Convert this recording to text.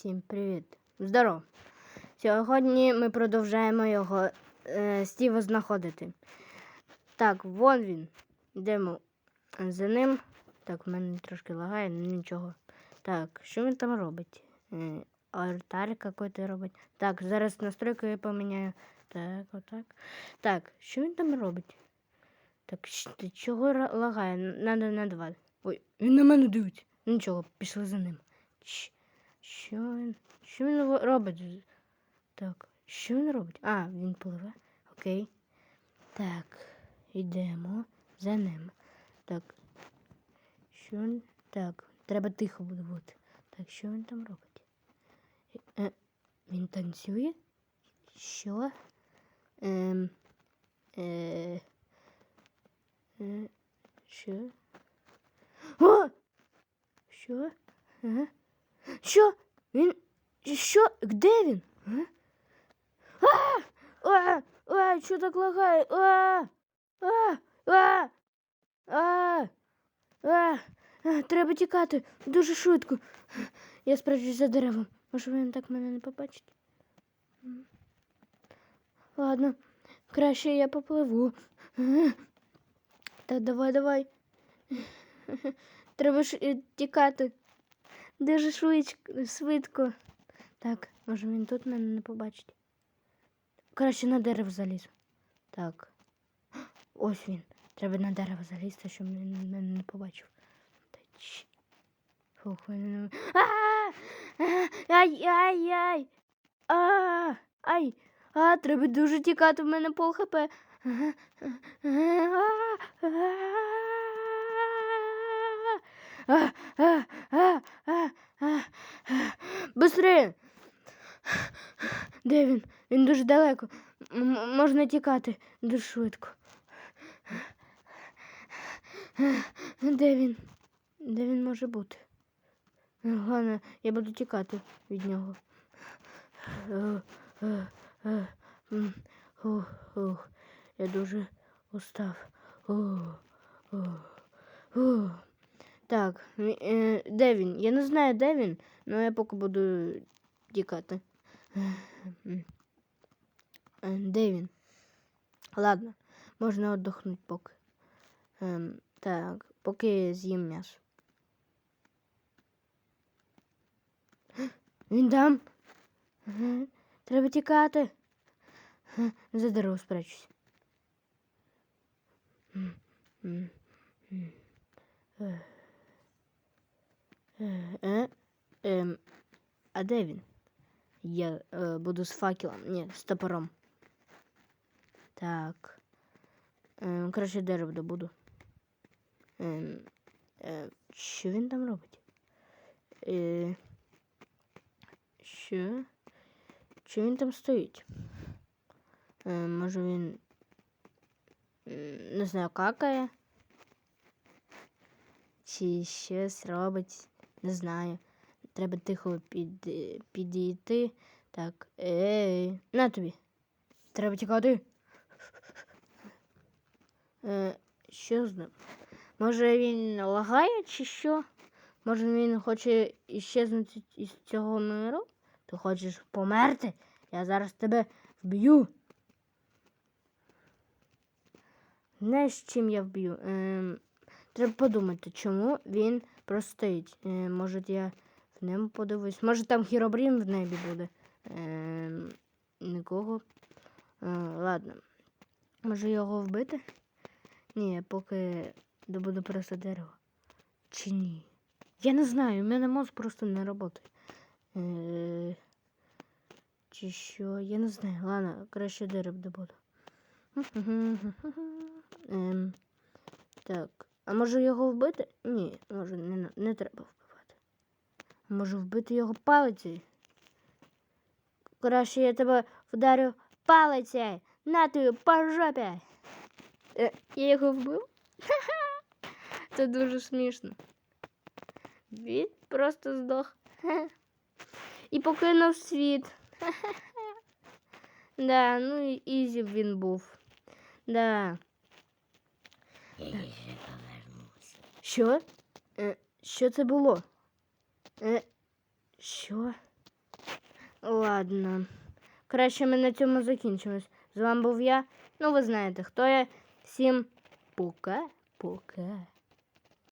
Всім привіт. Здоров. Сьогодні ми продовжаємо його е, Стіва знаходити. Так, вон він. Йдемо за ним. Так, в мене трошки лагає, нічого. Так, що він там робить? Е, алтарь якийсь робить. Так, зараз настройку я поміняю. Так, отак. Так, що він там робить? Так, чого лагає? Надо на два. Ой, він на мене дивиться. Нічого, пішли за ним. Щ- Що він? Що він робить? Так, що він робить? А, він пливе. Окей. Так, йдемо за ним. Так. Що він? Так, треба тихо буде бути. Так, що він там робить? Е, він танцює? Що? Ем, е, е, що? О! Що? Ага. Що? Він. Що? Де він? А? А! Що так лагає? А! А! А! А! А! А! Треба тікати дуже швидко. Я спрячусь за деревом. Може він так мене не побачить? Ладно, краще я попливу. Та давай, давай. Треба ж е, тікати. Дуже швидко, швидко. Так, може він тут мене не побачить. Краще на дерево залізу. Так. Ось він. Треба на дерево залізти, щоб він мене не побачив. Фух, він не... А! А! Ай! А! Треба дуже тікати, в мене пол хп. А! А! А! А! Де він? Він дуже далеко. М- можна тікати дуже швидко. Де він? Де він може бути? Ладно, я буду тікати від нього. Я дуже устав. Так, е, де він? Я не знаю, де він, але я поки буду тікати. Е, Де він? Ладно, можна віддохнути поки. Ем, так, поки з'їм м'ясо. Він там. Треба тікати. За дерево спрячусь. М, м, м. Ех. Е, е, ем, А де він? Я е, буду з факелом. Ні, з топором. Так. Ем, краще дерево добуду. Ем, е, що він там робить? Е, що? Що він там стоїть? Е, може він. Не знаю, какає? Чи щось робить? Не знаю. Треба тихо під, підійти. Так. Ей, на тобі. Треба тікати. Е, що з ним? Може він лагає чи що? Може він хоче іщезнути із цього миру? Ти хочеш померти? Я зараз тебе вб'ю. Знаєш, чим я вб'ю? Ем, треба подумати, чому він простоїть. Е, може я в небо подивлюсь. Може там хіробрін в небі буде. Ем, нікого. Е, ладно. Може його вбити? Ні, поки добуду просто дерево. Чи ні? Я не знаю, у мене мозк просто не працює. Е, чи що? Я не знаю. Ладно, краще дерево добуду. Ем, так. А може його вбити? Ні, може не, не треба вбивати. А Може вбити його палицею? Краще я тебе вдарю палицею. На тобі по жопі. Е, я його вбив? Це дуже смішно. Він просто здох. І покинув світ. Да, ну і ізі він був. Да. Я вже повернувся. Що? Е, що це було? Е, що? Ладно. Краще ми на цьому закінчимось. З вами був я. Ну, ви знаєте, хто я. Всім пока-пока.